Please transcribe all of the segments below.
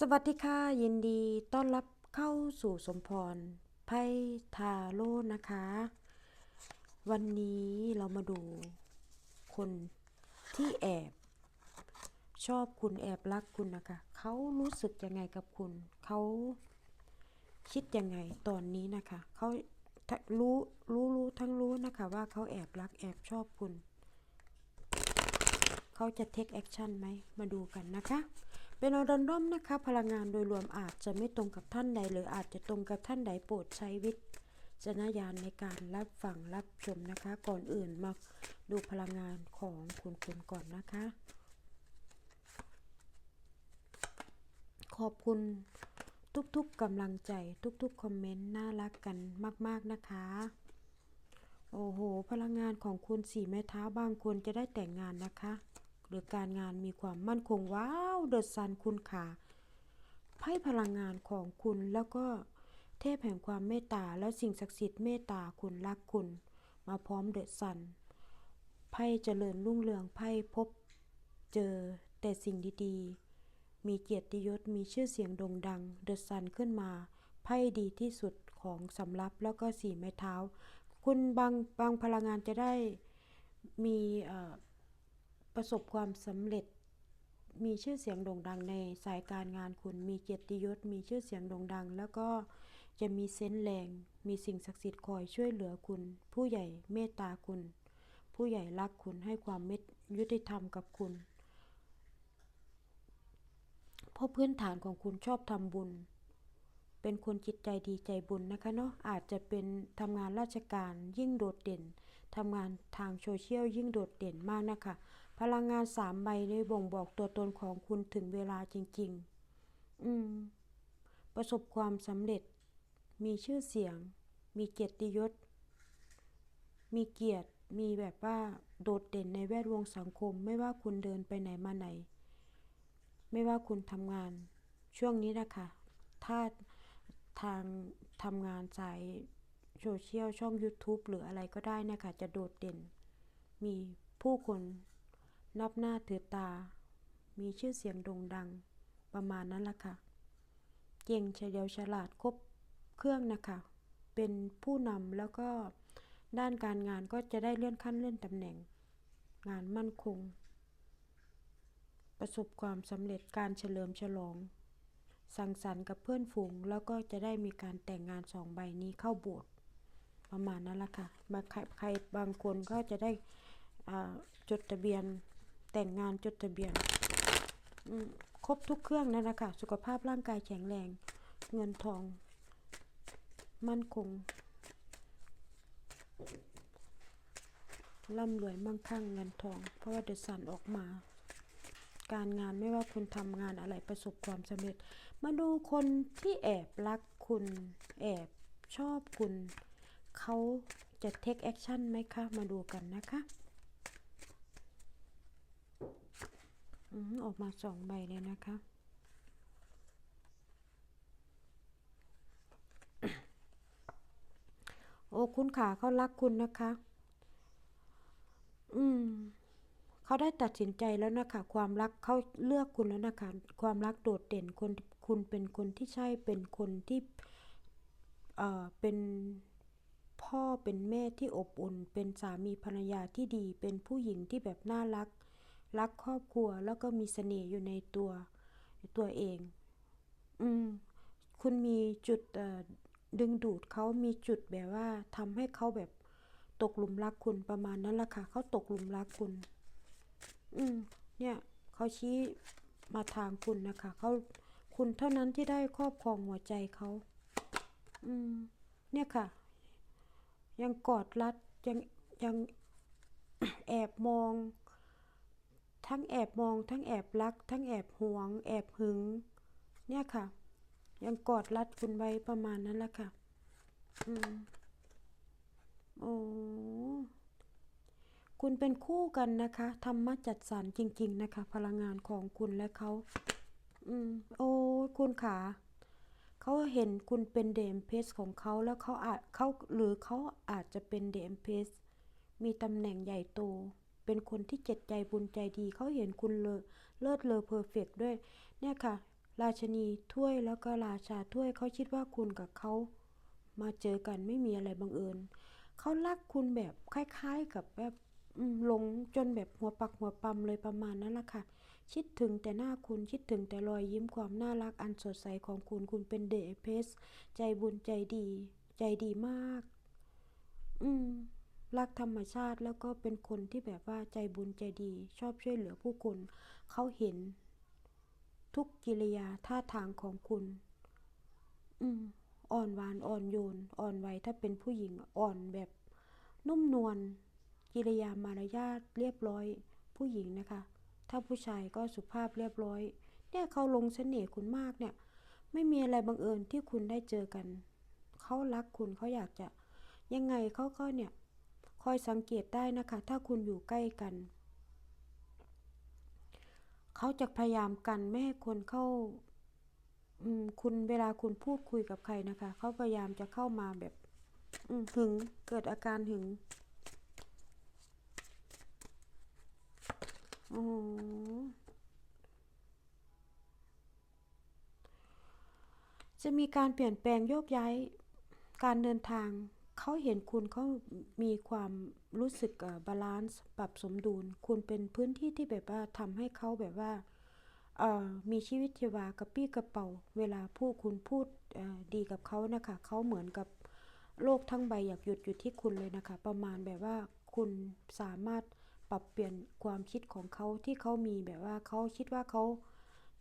สวัสดีค่ะ ยินดีต้อนรับเข้าสู่สมพรไพ่ทาโร่นะคะ วันนี้เรามาดูคนที่แอบ ชอบคุณแอบรักคุณนะคะ เขารู้สึกยังไงกับคุณ เขาคิดยังไงตอนนี้นะคะ เขารู้รู้รู้ทั้งรู้นะคะว่าเขาแอบรักแอบชอบคุณ เขาจะ take action ไหมมาดูกันนะคะ เป็นอรันดอมนะคะ พลังงานโดยรวมอาจจะไม่ตรงกับท่านใด หรืออาจจะตรงกับท่านใดโปรดใช้วิจารณญาณในการรับฟังรับชมนะคะ ก่อนอื่นมาดูพลังงานของคุณคุณก่อนนะคะ ขอบคุณทุกๆกำลังใจทุกๆคอมเมนต์น่ารักกันมาก ๆนะคะโอ้โห พลังงานของคุณสี่แม่เท้าบางคนจะได้แต่งงานนะคะ หรือการงานมีความมั่นคงว้าวเดอะซันคุณขาไพ่พลังงานของคุณแล้วก็เทพแห่งความเมตตาและสิ่งศักดิ์สิทธิ์เมตตาคุณรักคุณ มาพร้อมเดอะซันไพ่เจริญรุ่งเรืองไพ่พบเจอแต่สิ่งดีๆ มีเกียรติยศมีชื่อเสียงโด่งดังเดอะซันขึ้นมา ไพ่ดีที่สุดของสำรับแล้วก็สี่ไม้เท้า คุณบางบางพลังงานจะได้มีเอ่อ ประสบความสำเร็จ มีชื่อเสียงโด่งดังในสายการงานคุณมีเกียรติยศ มีชื่อเสียงโด่งดัง แล้วก็จะมีเซนส์แรง มีสิ่งศักดิ์สิทธิ์คอยช่วยเหลือคุณ ผู้ใหญ่เมตตาคุณ ผู้ใหญ่รักคุณให้ความเมตยุติธรรมกับคุณเพราะพื้นฐานของคุณชอบทำบุญ เป็นคนจิตใจดีใจบุญนะคะเนาะ อาจจะเป็นทำงานราชการยิ่งโดดเด่น ทำงานทางโซเชียลยิ่งโดดเด่นมากนะคะ พลังงานสามใบในบ่งบอกตัวตนของคุณถึงเวลาจริง ๆ อืม ประสบความสำเร็จ มีชื่อเสียง มีเกียรติยศ มีเกียรติ มีแบบว่าโดดเด่นในแวดวงสังคม ไม่ว่าคุณเดินไปไหนมาไหน ไม่ว่าคุณทำงาน ช่วงนี้นะคะ ถ้าทางทำงานสายโซเชียลช่อง YouTube หรืออะไรก็ได้นะคะ จะโดดเด่น มีผู้คน นับหน้าถือตา มีชื่อเสียงโด่งดัง ประมาณนั้นละค่ะ เก่งเฉลียวฉลาดครบเครื่องนะคะ เป็นผู้นำแล้วก็ด้านการงานก็จะได้เลื่อนขั้นเลื่อนตำแหน่ง งานมั่นคง ประสบความสำเร็จการเฉลิมฉลอง สังสรรค์กับเพื่อนฝูง แล้วก็จะได้มีการแต่งงานสองใบนี้เข้าโบสถ์ประมาณนั้นละค่ะบางใครบางคนก็จะได้จดทะเบียน แต่งงานจดทะเบียนครบทุกเครื่องนั่นแหละค่ะ สุขภาพร่างกายแข็งแรง เงินทอง มั่นคงร่ำรวยมั่งคั่งเงินทอง เพราะว่าเดอะซันออกมา การงานไม่ว่าคุณทำงานอะไรประสบความสำเร็จ มาดูคนที่แอบรักคุณ แอบชอบคุณ เขาจะ take action ไหมคะ มาดูกันนะคะอืม ออกมาสองใบเลยนะคะ โอ้คุณขาเขารักคุณนะคะ อืมเขาได้ตัดสินใจแล้วนะคะ ความรักเขาเลือกคุณแล้วนะคะ ความรักโดดเด่นคนคุณเป็นคนที่ใช่เป็นคนที่เอ่อเป็นพ่อเป็นแม่ที่อบอุ่น เป็นสามีภรรยาที่ดี เป็นผู้หญิงที่แบบน่ารัก รักครอบครัวแล้วก็มีเสน่ห์อยู่ในตัวตัวเอง อืม คุณมีจุดดึงดูดเขามีจุดแบบว่าทำให้เขาแบบตกหลุมรักคุณประมาณนั้นแหละค่ะเขาตกหลุมรักคุณ อืม เนี่ยเขาชี้มาทางคุณนะคะเขาคุณเท่านั้นที่ได้ครอบครองหัวใจเขาอืม เนี่ยค่ะ ยังกอดรัดยังยังแอบมอง ทั้งแอบมอง ทั้งแอบรัก ทั้งแอบหวง แอบหึง เนี่ยค่ะ ยังกอดรัดคุณไว้ประมาณนั้นแหละค่ะ อืมโอ้คุณเป็นคู่กันนะคะธรรมะจัดสรรจริง ๆ นะคะ พลังงานของคุณและเขา อืม โอ้คุณขาเขาเห็นคุณเป็นเดมเพสของเขาแล้วเขาอาจเขาหรือเขาอาจจะเป็นเดมเพสมีตำแหน่งใหญ่โต เป็นคนที่เจ็ดใจบุญใจดีเขาเห็นคุณเลอเลิศเลอเพอร์เฟกด้วย เนี่ยค่ะ ราชนีถ้วยแล้วก็ราชาถ้วยเขาคิดว่าคุณกับเขามาเจอกันไม่มีอะไรบังเอิญเขารักคุณแบบคล้ายๆกับแบบลงจนแบบหัวปักหัวปั๊มเลยประมาณนั้นละค่ะ คิดถึงแต่หน้าคุณคิดถึงแต่รอยยิ้มความน่ารักอันสดใสของคุณคุณเป็นเดอะเพสใจบุญใจดี ใจดีมาก อืม รักธรรมชาติแล้วก็เป็นคนที่แบบว่าใจบุญใจดี ชอบช่วยเหลือผู้คน เขาเห็น ทุกกิริยาท่าทางของคุณ อืมอ่อนหวานอ่อนโยน อ่อนไหวถ้าเป็นผู้หญิงอ่อนแบบ นุ่มนวลกิริยามารยาทเรียบร้อยผู้หญิงนะคะ ถ้าผู้ชายก็สุภาพเรียบร้อย เนี่ยเขาลงเสน่ห์คุณมากเนี่ย ไม่มีอะไรบังเอิญที่คุณได้เจอกัน เขารักคุณเขาอยากจะ ยังไงเขาก็เนี่ย คอยสังเกตได้นะคะ ถ้าคุณอยู่ใกล้กัน เขาจะพยายามกันไม่ให้คนเข้าคุณเวลาคุณพูดคุยกับใครนะคะ เขาพยายามจะเข้ามาแบบหึงเกิดอาการหึงอ๋อจะมีการเปลี่ยนแปลงโยกย้ายการเดินทาง เขาเห็นคุณเขามีความรู้สึกบาลานซ์ปรับสมดุล คุณเป็นพื้นที่ที่แบบว่าทำให้เขาแบบว่าเออมีชีวิตชีวากระปี้กระเป๋า เวลาพูดคุณพูดดีกับเขานะคะเขาเหมือนกับโลกทั้งใบอยากหยุดอยู่ที่คุณเลยนะคะ ประมาณแบบว่าคุณสามารถปรับเปลี่ยนความคิดของเขาที่เขามีแบบว่าเขาคิดว่าเขา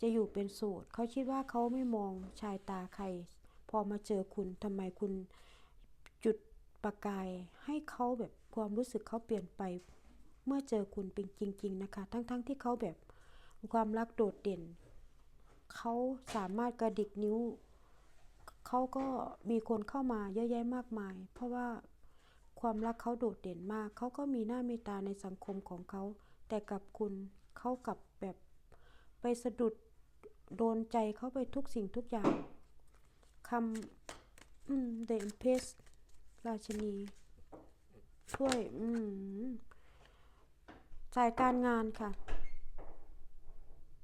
จะอยู่เป็นโสดเขาคิดว่าเขาไม่มองชายตาใคร พอมาเจอคุณทำไมคุณ ประกายให้เขาแบบความรู้สึกเขาเปลี่ยนไป เมื่อเจอคุณเป็นจริง ๆ นะคะ ทั้งๆทที่เขาแบบความรักโดดเด่น เขาสามารถกระดิกนิ้ว เขาก็มีคนเข้ามาเยอะแยะมากมาย เพราะว่าความรักเขาโดดเด่นมาก เขาก็มีหน้าเมตตาในสังคมของเขา แต่กับคุณเขากับแบบไปสะดุดโดนใจเขาไปทุกสิ่งทุกอย่างคำอืม The Empress ราชินีถ้วย อืมสายการงานค่ะ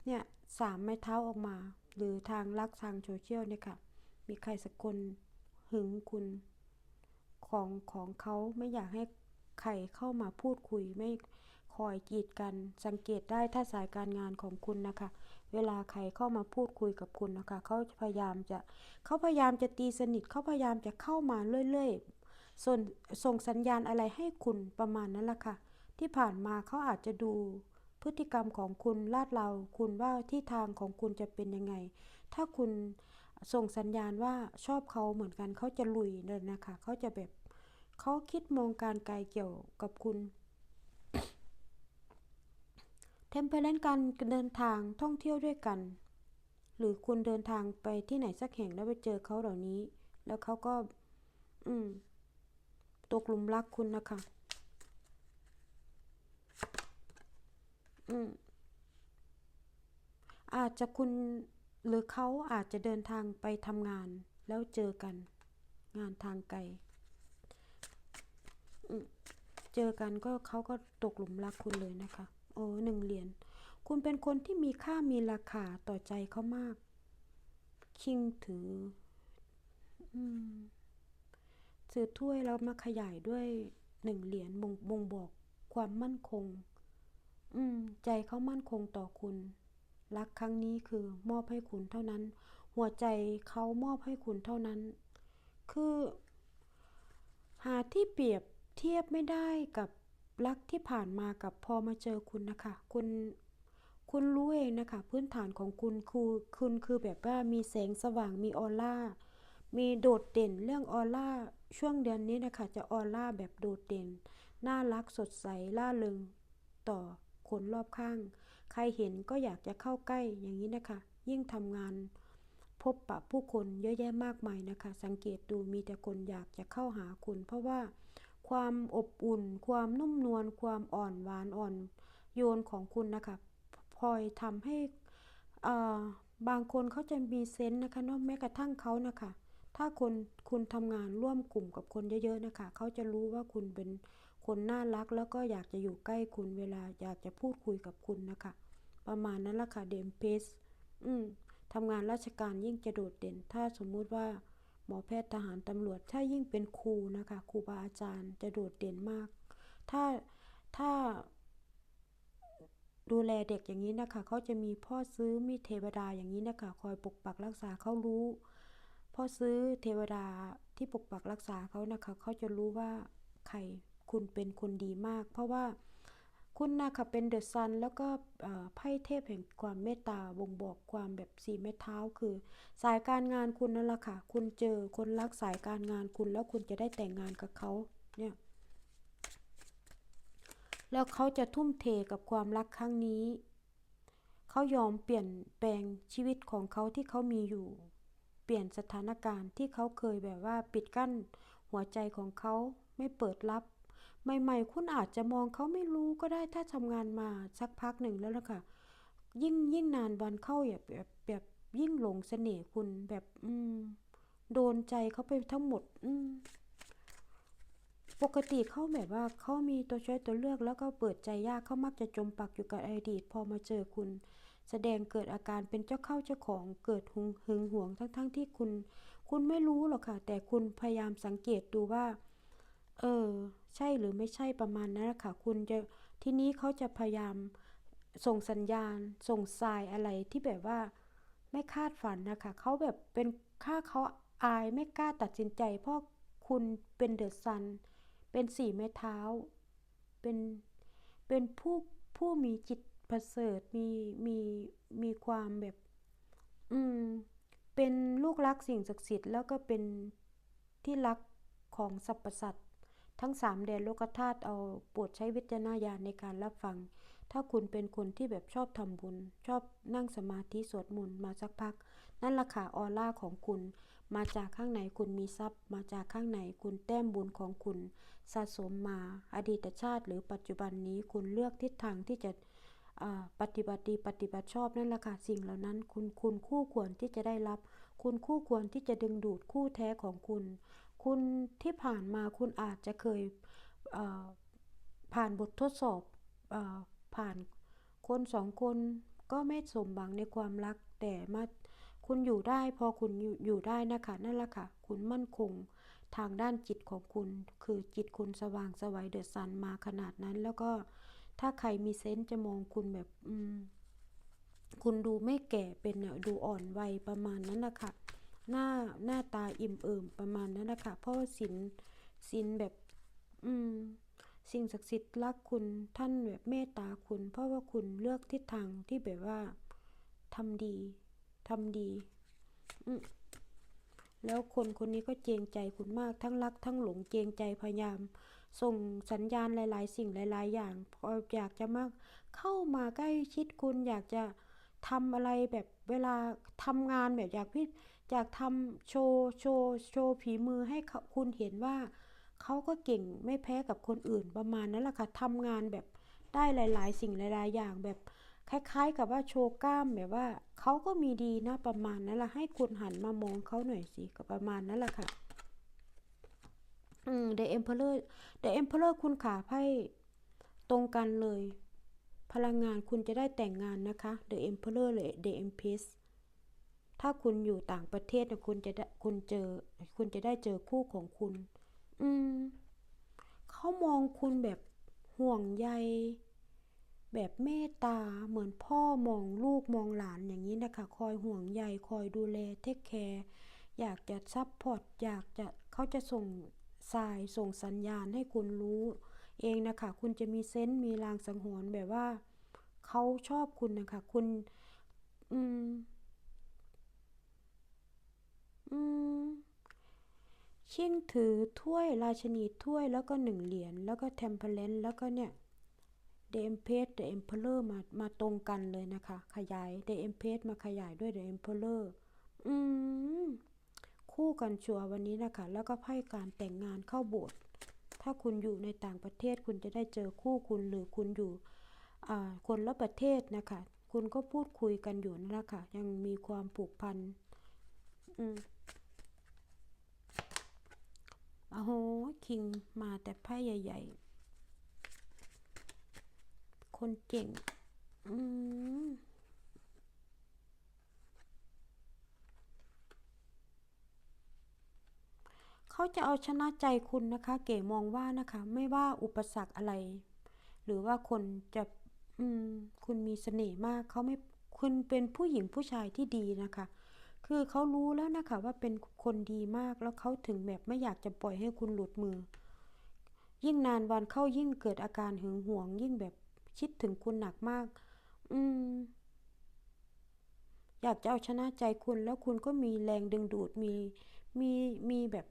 เนี่ยสามไม้เท้าออกมา หรือทางลักทางโซเชียลเนี่ยค่ะ มีใครสักคนหึงคุณของของเขาไม่อยากให้ใครเข้ามาพูดคุยไม่คอยกีดกันสังเกตได้ถ้าสายการงานของคุณนะคะ เวลาใครเข้ามาพูดคุยกับคุณนะคะ เขาพยายามจะเขาพยายามจะตีสนิทเขาพยายามจะเข้ามาเรื่อยๆ ส่วนส่งสัญญาณอะไรให้คุณประมาณนั้นแหละค่ะ ที่ผ่านมาเขาอาจจะดูพฤติกรรมของคุณลาดเราคุณว่าที่ทางของคุณจะเป็นยังไง ถ้าคุณส่งสัญญาณว่าชอบเขาเหมือนกันเขาจะลุยเลยนะคะเขาจะแบบเขาคิดมองการไกลเกี่ยวกับคุณเทมเพลนการเดินทางท่องเที่ยวด้วยกัน หรือคุณเดินทางไปที่ไหนสักแห่งแล้วไปเจอเขาเหล่านี้ แล้วเขาก็ อืม ตกหลุมรักคุณนะคะ อืม อาจจะคุณหรือเขาอาจจะเดินทางไปทำงาน แล้วเจอกัน งานทางไกลเจอกันก็เขาก็ตกหลุมรักคุณเลยนะคะ โอ้หนึ่งเหรียญคุณเป็นคนที่มีค่ามีราคาต่อใจเขามาก คิงถือ อืม ถือถ้วยแล้วมาขยายด้วยหนึ่งเหรียญบ่งบ่งบอกความมั่นคง อืม ใจเขามั่นคงต่อคุณ รักครั้งนี้คือมอบให้คุณเท่านั้น หัวใจเขามอบให้คุณเท่านั้น คือ หาที่เปรียบเทียบไม่ได้กับรักที่ผ่านมากับพอมาเจอคุณนะคะ คุณ คุณรู้เองนะคะ พื้นฐานของคุณคือคุณคือแบบว่ามีแสงสว่างมีออร่า มีโดดเด่นเรื่องออร่าช่วงเดือนนี้นะคะจะออร่าแบบโดดเด่น น่ารักสดใสล่าเริงต่อคนรอบข้าง ใครเห็นก็อยากจะเข้าใกล้อย่างนี้นะคะ ยิ่งทำงานพบปะผู้คนเยอะแยะมากมายนะคะ สังเกตดูมีแต่คนอยากจะเข้าหาคุณ เพราะว่าความอบอุ่น ความนุ่มนวลความอ่อนหวานอ่อนโยนของคุณนะคะพลอยทำให้บางคนเขาจะมีเซนส์นะคะนาะแม้กระทั่งเขานะคะ ถ้าคนคุณทำงานร่วมกลุ่มกับคนเยอะๆนะคะ เขาจะรู้ว่าคุณเป็นคนน่ารักแล้วก็อยากจะอยู่ใกล้คุณเวลาอยากจะพูดคุยกับคุณนะคะ ประมาณนั้นละค่ะเดมเพสอืมทำงานราชการยิ่งจะโดดเด่น ถ้าสมมุติว่าหมอแพทย์ทหารตำรวจถ้ายิ่งเป็นครูนะคะครูบาอาจารย์จะโดดเด่นมาก ถ้าถ้าดูแลเด็กอย่างนี้นะคะ เขาจะมีพ่อซื้อมีเทวดาอย่างนี้นะคะ คอยปกปักรักษาเขารู้ อซื้อเทวดาที่ปกปักรักษาเขานะคะเขาจะรู้ว่าใครคุณเป็นคนดีมาก เพราะว่าคุณนะคะเป็นเดอะซันแล้วก็ไพ่เทพแห่งความเมตตาบ่งบอกความแบบสีไม้เท้าคือ สายการงานคุณนั่นแหละค่ะ คุณเจอคนรักสายการงานคุณแล้วคุณจะได้แต่งงานกับเขาเนี่ยแล้วเขาจะทุ่มเทกับความรักครั้งนี้ เขายอมเปลี่ยนแปลงชีวิตของเขาที่เขามีอยู่ ปลี่ยนสถานการณ์ที่เขาเคยแบบว่าปิดกั้น หัวใจของเขาไม่เปิดรับ ใหม่ ๆ คุณอาจจะมองเขาไม่รู้ก็ได้ถ้าทำงานมาสักพักหนึ่งแล้วล่ะค่ะ ยิ่งยิ่งนานวันเข้าแบบแบบแบบยิ่งหลงเสน่ห์คุณแบบอืมโดนใจเขาไปทั้งหมด อืมปกติเขาแบบว่าเขามีตัวช่วยตัวเลือกแล้วก็เปิดใจยากเขามักจะจมปักอยู่กับอดีตพอมาเจอคุณ แสดงเกิดอาการเป็นเจ้าเข้าเจ้าของเกิดหึงหึงหวงทั้งๆทที่คุณ คุณไม่รู้หรอกค่ะ แต่คุณพยายามสังเกตดูว่า เออ ใช่หรือไม่ใช่ประมาณนั้นแหละค่ะ คุณจะทีนี้เขาจะพยายามส่งสัญญาณ ส่งสายอะไรที่แบบว่า ไม่คาดฝันนะคะเขาแบบเป็นค่าเขาอายไม่กล้าตัดสินใจ เพราะคุณเป็นเดอะซัน เป็นสี่ไม้เท้า เป็นเป็นผู้ผู้มีจิต ประเสริฐมีมีมีความแบบ อืม เป็นลูกรักสิ่งศักดิ์สิทธิ์แล้วก็เป็นที่รักของสรรพสัตว์ทั้งสามแดนโลกธาตุเอาโปรดใช้วิจารณญาณในการรับฟัง ถ้าคุณเป็นคนที่แบบชอบทำบุญ ชอบนั่งสมาธิสวดมนต์มาสักพัก นั่นละค่ะออร่าของคุณ มาจากข้างในคุณมีทรัพย์ มาจากข้างในคุณแต้มบุญของคุณ สะสมมาอดีตชาติหรือปัจจุบันนี้คุณเลือกทิศทางที่จะ ปฏิบัติดีปฏิบัติชอบนั่นแหละค่ะสิ่งเหล่านั้น คุณคุณคู่ควรที่จะได้รับ คุณคู่ควรที่จะดึงดูดคู่แท้ของคุณ คุณที่ผ่านมาคุณอาจจะเคยผ่านบททดสอบอผ่านคนสองคนก็ไม่สมหวังในความรักแต่มาคุณอยู่ได้พอคุณอยู่อยู่ได้นะคะนั่นแหละค่ะ คุณมั่นคงทางด้านจิตของคุณ คือจิตคุณสว่างสวัยเดือะซันมาขนาดนั้น แล้วก็ ถ้าใครมีเซนส์จะมองคุณแบบ อืม คุณดูไม่แก่เป็นเนี่ยดูอ่อนวัยประมาณนั้นนะคะหน้าหน้าตาอิ่มเอิบประมาณนั้นนะคะเพราะสินสินแบบ อืม สิ่งศักดิ์สิทธิ์รักคุณท่านแบบเมตตาคุณ เพราะว่าคุณเลือกทิศทางที่แบบว่าทำดีทำดีอืแล้วคนคนนี้ก็เจงใจคุณมากทั้งรัก ทั้งหลงเจงใจพยายาม ส่งสัญญาณหลาย ๆ สิ่งหลาย ๆ อย่างพออยากจะมาเข้ามาใกล้ชิดคุณอยากจะทำอะไรแบบเวลาทำงานแบบอยากพี่อยากทำโชว์โชว์โชว์ฝีมือให้คุณเห็นว่าเขาก็เก่งไม่แพ้กับคนอื่นประมาณนั้นแหละค่ะทำงานแบบได้หลาย ๆ สิ่งหลาย ๆ อย่างแบบคล้ายๆ กับว่าโชว์กล้ามแบบว่าเขาก็มีดีนะประมาณนั้นแหละให้คุณหันมามองเขาหน่อยสิก็ประมาณนั้นแหละค่ะ อืม The Emperor The Emperor คุณขาไพ่ตรงกันเลย พลังงานคุณจะได้แต่งงานนะคะ The Emperor หรือ The Empress ถ้าคุณอยู่ต่างประเทศนะคุณจะได้คุณเจอ คุณจะได้เจอคู่ของคุณ อืมเขามองคุณแบบห่วงใย แบบเมตตา เหมือนพ่อมองลูกมองหลานอย่างนี้นะคะ คอยห่วงใย คอยดูแลเทคแคร์ อยากจะซัพพอร์ต อยากจะเขาจะส่ง สายส่งสัญญาณให้คุณรู้ เองนะคะ คุณจะมีเซนส์มีลางสังหรณ์แบบว่าเขาชอบคุณนะคะ คุณ อืม อืมชิ่งถือถ้วยราชนีถ้วยแล้วก็หนึ่งเหรียญแล้วก็เทมเพลนแล้วก็เนี่ยเดมเพสเด e เอ็มเพลอร์มามาตรงกันเลยนะคะ ขยายเดเอ็มเพสมาขยายด้วยเด e เอ็มเพลอร์อืม คู่กันชัวร์วันนี้นะคะ แล้วก็ไพ่การแต่งงานเข้าโบสถ์ถ้าคุณอยู่ในต่างประเทศคุณจะได้เจอคู่คุณหรือคุณอยู่คนละประเทศนะคะ คุณก็พูดคุยกันอยู่นั่นแหละค่ะ ยังมีความผูกพันอืมโอ้โหคิงมาแต่ไพ่ใหญ่ ๆ คนเก่ง อืม เขาจะเอาชนะใจคุณนะคะ เก๋มองว่านะคะ ไม่ว่าอุปสรรคอะไร หรือว่าคนจะอืมคุณมีเสน่ห์มากเขาไม่คุณเป็นผู้หญิงผู้ชายที่ดีนะคะ คือเขารู้แล้วนะคะ ว่าเป็นคนดีมากแล้วเขาถึงแบบไม่อยากจะปล่อยให้คุณหลุดมือ ยิ่งนานวันเข้ายิ่งเกิดอาการหึงหวง ยิ่งแบบคิดถึงคุณหนักมาก อืม อยากจะเอาชนะใจคุณแล้วคุณก็มีแรงดึงดูดมีมีมีแบบ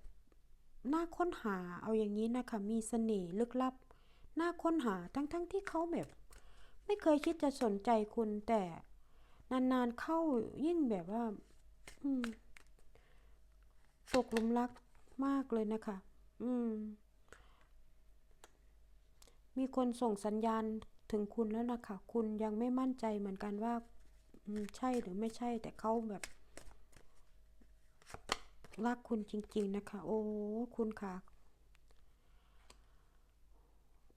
น่าค้นหาเอาอย่างนี้นะคะ มีเสน่ห์ลึกลับ น่าค้นหาทั้งๆทที่เขาแบบ ไม่เคยคิดจะสนใจคุณแต่นานๆเข้ายิ่งแบบว่าตกหลุมรักมากเลยนะคะ อืม มีคนส่งสัญญาณถึงคุณแล้วนะคะ คุณยังไม่มั่นใจเหมือนกันว่าใช่หรือไม่ใช่แต่เขาแบบ รักคุณจริง ๆ นะคะ โอ้ คุณค่ะ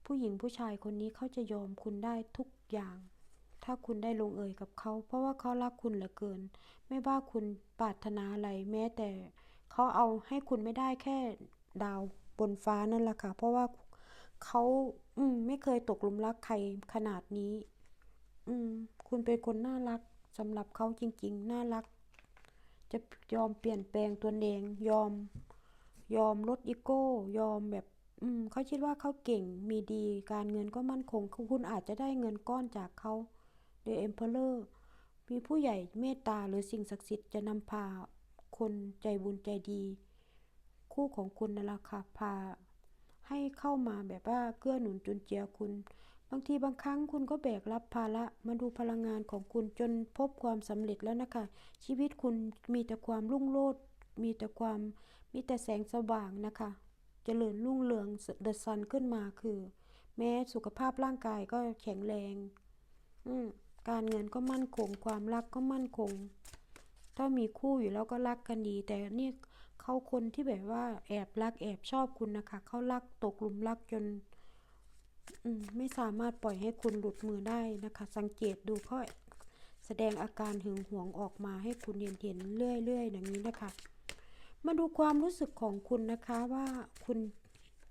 ผู้หญิงผู้ชายคนนี้เขาจะยอมคุณได้ทุกอย่าง ถ้าคุณได้ลงเอยกับเขา เพราะว่าเขารักคุณเหลือเกิน ไม่ว่าคุณปรารถนาอะไรแม้แต่เขาเอาให้คุณไม่ได้แค่ดาวบนฟ้านั่นแหละค่ะ เพราะว่าเขาอืม ไม่เคยตกหลุมรักใครขนาดนี้ อืม คุณเป็นคนน่ารักสำหรับเขาจริง ๆ น่ารัก จะยอมเปลี่ยนแปลงตัวเอง ยอม ยอมลดอีโก้ ยอมแบบ อืมเขาคิดว่าเขาเก่งมีดี การเงินก็มั่นคงคุณอาจจะได้เงินก้อนจากเขา The Emperor มีผู้ใหญ่เมตตาหรือสิ่งศักดิ์สิทธิ์จะนำพาคนใจบุญใจดี คู่ของคุณนั่นแหละค่ะพาให้เข้ามาแบบว่าเกื้อหนุนจุนเจือคุณ บางทีบางครั้งคุณก็แบกรับภาระมาดูพลังงานของคุณจนพบความสำเร็จแล้วนะคะ ชีวิตคุณมีแต่ความรุ่งโรจน์มีแต่ความมีแต่แสงสว่างนะคะจเจริญรุ่งเรืองเดอะซันขึ้นมาคือ แม้สุขภาพร่างกายก็แข็งแรง อืการเงินก็มั่นคง ความรักก็มั่นคง ถ้ามีคู่อยู่แล้วก็รักกันดี แต่นี่เขาคนที่แบบว่าแอบรักแอบชอบคุณนะคะ เขารักตกหลุมรักจน ไม่สามารถปล่อยให้คุณหลุดมือได้นะคะ สังเกตดูเขาแสดงอาการหึงหวงออกมาให้คุณเห็นเห็นเรื่อยๆอย่างนี้นะคะ มาดูความรู้สึกของคุณนะคะว่าคุณ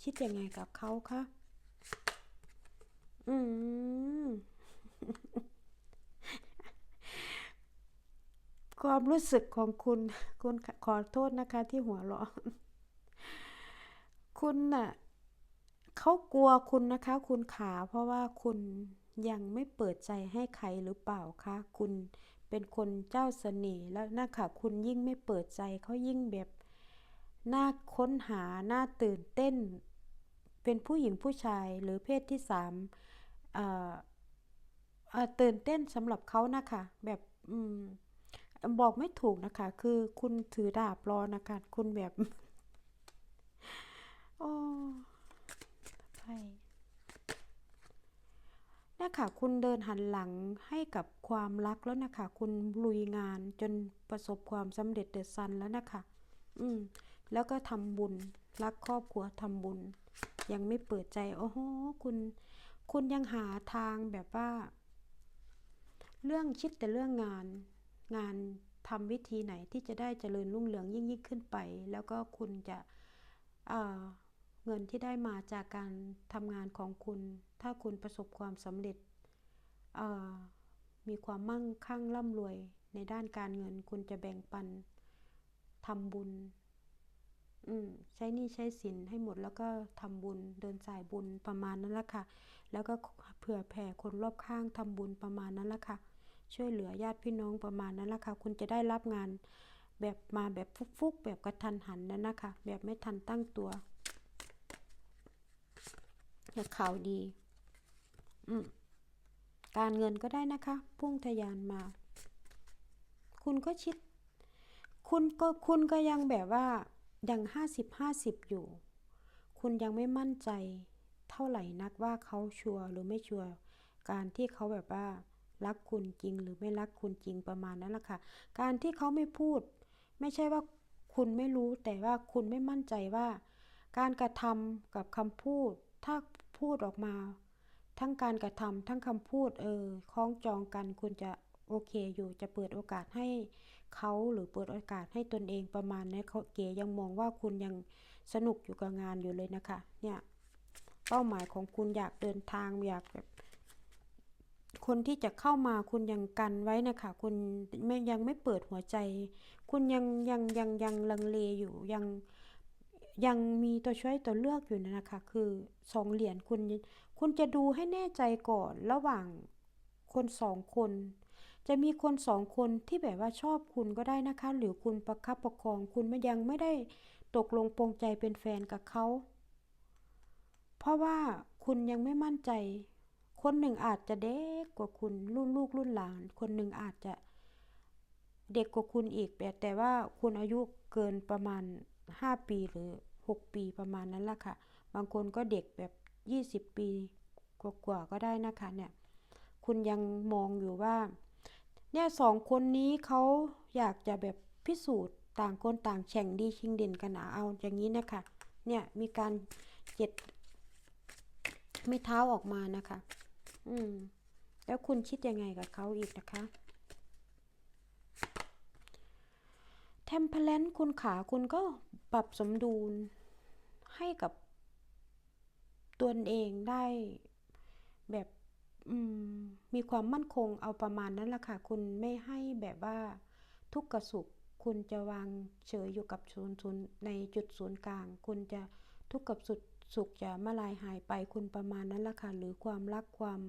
คิดยังไงกับเขาคะอืมความรู้สึกของคุณ คุณขอโทษนะคะที่หัวเราะ คุณน่ะ เขากลัวคุณนะคะ คุณขา เพราะว่าคุณยังไม่เปิดใจให้ใครหรือเปล่าคะคุณเป็นคนเจ้าเสน่ห์แล้วนะคะคุณยิ่งไม่เปิดใจเขายิ่งแบบน่าค้นหาน่าตื่นเต้น เป็นผู้หญิงผู้ชายหรือเพศที่สามอ่อเอ่อตื่นเต้นสำหรับเขานะคะ แบบอบอกไม่ถูกนะคะ คือคุณถือดาบรอนะคะ คุณแบบ โอ้ ไพ่นะคะคุณเดินหันหลังให้กับความรักแล้วนะคะ คุณลุยงานจนประสบความสำเร็จเดอะซันแล้วนะคะ อืม แล้วก็ทำบุญ รักครอบครัวทำบุญ ยังไม่เปิดใจ โอ้โห คุณ คุณยังหาทางแบบว่า เรื่องคิดแต่เรื่องงาน งานทำวิธีไหนที่จะได้เจริญรุ่งเรืองยิ่งยิ่งขึ้นไป แล้วก็คุณจะ เอ่อ เงินที่ได้มาจากการทำงานของคุณ ถ้าคุณประสบความสำเร็จ มีความมั่งคั่งร่ำรวย ในด้านการเงินคุณจะแบ่งปันทำบุญ ใช้นี้ใช้สินให้หมดแล้วก็ทำบุญ เดินสายบุญประมาณนั้นละค่ะ แล้วก็เผื่อแผ่คนรอบข้างทำบุญประมาณนั้นละค่ะ ช่วยเหลือญาติพี่น้องประมาณนั้นละค่ะ คุณจะได้รับงานแบบมาแบบฟุกๆแบบกระทันหันนั่นนะคะ แบบไม่ทันตั้งตัว แต่ข่าวดี การเงินก็ได้นะคะ พุ่งทะยานมา คุณก็ชิด คุณก็คุณก็ยังแบบว่ายังห้าสิบห้าสิบอยู่ คุณยังไม่มั่นใจเท่าไหร่นักว่าเขาชัวร์หรือไม่ชัวร์การที่เขาแบบว่ารักคุณจริงหรือไม่รักคุณจริงประมาณนั้นแหละค่ะ การที่เขาไม่พูด ไม่ใช่ว่าคุณไม่รู้แต่ว่าคุณไม่มั่นใจว่า การกระทำกับคำพูด ถ้าพูดออกมา ทั้งการกระทำทั้งคำพูดเออคล้องจองกันคุณจะโอเคอยู่จะเปิดโอกาสให้เขาหรือเปิดโอกาสให้ตนเองประมาณนี้เขาเก๋ยังมองว่าคุณยังสนุกอยู่กับงานอยู่เลยนะคะ เนี่ยเป้าหมายของคุณอยากเดินทางอยากแบบคนที่จะเข้ามาคุณยังกันไว้นะคะ คุณไม่ยังไม่เปิดหัวใจ คุณยังยังยังยังลังเลอยู่ยัง ยังมีตัวช่วยตัวเลือกอยู่นะคะ คือสองเหรียญคุณ คุณจะดูให้แน่ใจก่อนระหว่างคนสองคน จะมีคนสองคนที่แบบว่าชอบคุณก็ได้นะคะ หรือคุณประคับประคอง คุณยังไม่ได้ตกลงปรงใจเป็นแฟนกับเขา เพราะว่าคุณยังไม่มั่นใจ คนหนึ่งอาจจะเด็กกว่าคุณรุ่นลูกรุ่นหลาน คนหนึ่งอาจจะเด็กกว่าคุณอีกแต่แต่ว่าคุณอายุเกินประมาณ 5 ปีหรือ 6 ปีประมาณนั้นละค่ะ บางคนก็เด็กแบบ 20 ปีกว่าๆก็ได้นะคะเนี่ยคุณยังมองอยู่ว่า เนี่ยสองคนนี้เขาอยากจะแบบพิสูจน์ต่างคนต่างแข่งดีชิงเด่นกันเอาอย่างนี้นะคะ เนี่ยมีการเจ็ดไม่เท้าออกมานะคะ อืม แล้วคุณคิดยังไงกับเขาอีกนะคะเทมเพลนคุณขาคุณก็ปรับสมดุลให้กับตัวเองได้แบบมมีความมั่นคงเอาประมาณนั้นละค่ะ คุณไม่ให้แบบว่าทุกข์กับสุข คุณจะวางเฉยอยู่กับศูนย์ศูนย์ในจุดศูนย์กลาง คุณจะทุกข์กับสุขสุขจะมาลายหายไปคุณประมาณนั้นละค่ะ หรือความรักความ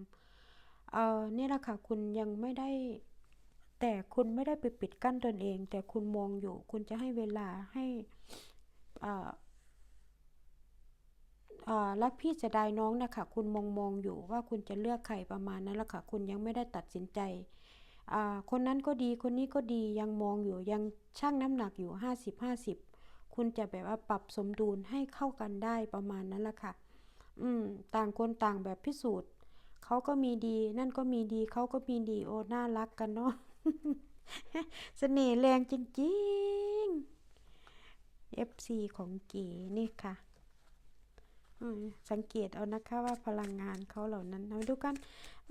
เอ่อนี่ละค่ะ คุณยังไม่ได้ แต่คุณไม่ได้ไปปิดกั้นตนเอง แต่คุณมองอยู่ คุณจะให้เวลาให้รักพี่จะได้น้องนะคะคุณมองมองอยู่ว่าคุณจะเลือกใครประมาณนั้นละค่ะ คุณยังไม่ได้ตัดสินใจ คนนั้นก็ดีคนนี้ก็ดียังมองอยู่ยังชั่งน้ำหนักอยู่ห้าสิบห้าสิบคุณจะแบบว่าปรับสมดุลให้เข้ากันได้ประมาณนั้นละค่ะ อืม ต่างคนต่างแบบพิสูจน์เขาก็มีดี นั่นก็มีดีเขาก็มีดีโอ้น่ารักกันเนาะ เสน่ห์แรงจริงๆ FC ของเก๋นี่ค่ะ สังเกตเอานะคะว่าพลังงานเขาเหล่านั้นมาดูกัน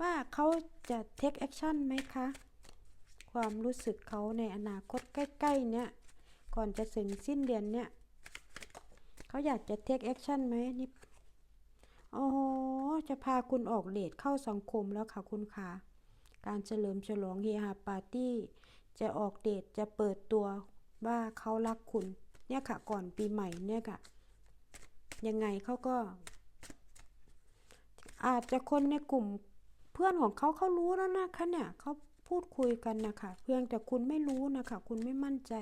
ว่าเขาจะ take action ไหมคะ ความรู้สึกเขาในอนาคตใกล้ๆเนี่ยก่อนจะถึงสิ้นเดือนเนี่ยเขาอยากจะ take action ไหมนี่โอ้โห จะพาคุณออกเดทเข้าสังคมแล้วค่ะคุณค่ะ การเฉลิมฉลองเฮฮาปาร์ตี้ จะออกเดทจะเปิดตัวว่าเขารักคุณ เนี่ยค่ะ ก่อนปีใหม่เนี่ยค่ะ ยังไงเขาก็ อาจจะคนในกลุ่มเพื่อนของเขาเขารู้แล้วนะคะเนี่ยเขาพูดคุยกันนะคะเพียงแต่คุณไม่รู้นะคะ คุณไม่มั่นใจ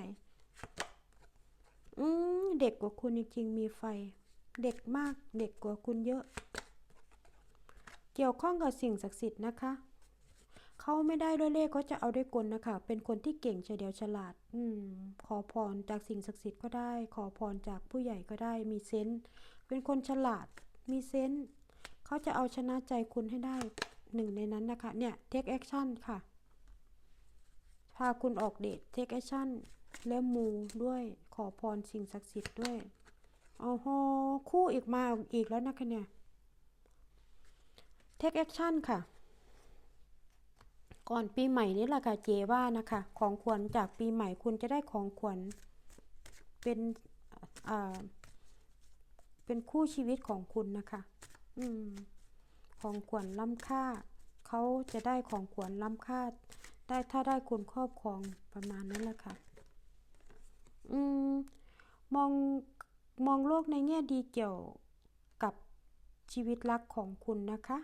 อืมเด็กกว่าคุณจริงๆมีไฟ เด็กมาก เด็กกว่าคุณเยอะ เกี่ยวข้องกับสิ่งศักดิ์สิทธิ์นะคะ เขาไม่ได้ด้วยเลขก็จะเอาด้วยกลนะคะ เป็นคนที่เก่งเฉลียวฉลาด อืม ขอพรจากสิ่งศักดิ์สิทธิ์ก็ได้ ขอพรจากผู้ใหญ่ก็ได้ มีเซนส์เป็นคนฉลาด มีเซนส์เขาจะเอาชนะใจคุณให้ได้หนึ่งในนั้นนะคะ เนี่ย take action ค่ะ พาคุณออกเดท take action แล้วมูด้วย ขอพรสิ่งศักดิ์สิทธิ์ด้วยโอ้โหคู่อีกมาอีกแล้วนะคะเนี่ย take action ค่ะ ก่อนปีใหม่นี้แหละค่ะเจว่านะคะ ของขวัญจากปีใหม่คุณจะได้ของขวัญเป็นอ่าเป็นคู่ชีวิตของคุณนะคะ อืม ของขวัญล้ำค่าเขาจะได้ของขวัญล้ำค่า ได้ถ้าได้คุณครอบครองประมาณนั้นแหละค่ะ อืม มองมองโลกในแง่ดีเกี่ยวกับชีวิตรักของคุณนะคะ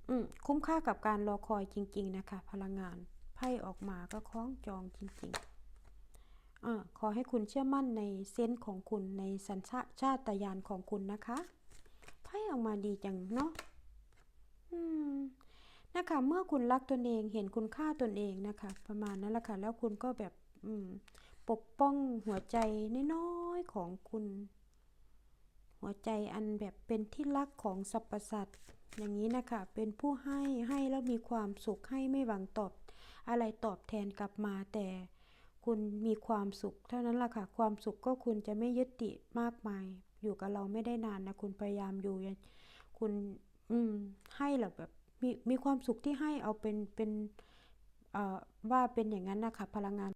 อืม คุ้มค่ากับการรอคอยจริง ๆ นะคะ พลังงานไพ่ออกมาก็คล้องจองจริง ๆอ่าขอให้คุณเชื่อมั่นในเซนส์ของคุณในสัญชาตญาณของคุณนะคะไพ่ออกมาดีจังเนาะอืมนะคะเมื่อคุณรักตนเองเห็นคุณค่าตนเองนะคะ ประมาณนั้นแหละค่ะ แล้วคุณก็แบบปกป้องหัวใจน้อยๆของคุณ หัวใจอันแบบเป็นที่รักของสรรพสัตว์ อย่างนี้นะคะ เป็นผู้ให้ให้แล้วมีความสุขให้ไม่หวังตอบ อะไรตอบแทนกลับมาแต่คุณมีความสุข เท่านั้นแหละค่ะ ความสุขก็คุณจะไม่ยึดติดมากมาย อยู่กับเราไม่ได้นานนะ คุณพยายามอยู่ย่างคุณอืมให้แบบแบบมีมีความสุขที่ให้เอาเป็นเป็นเอ่อว่าเป็นอย่างนั้นนะคะพลังงาน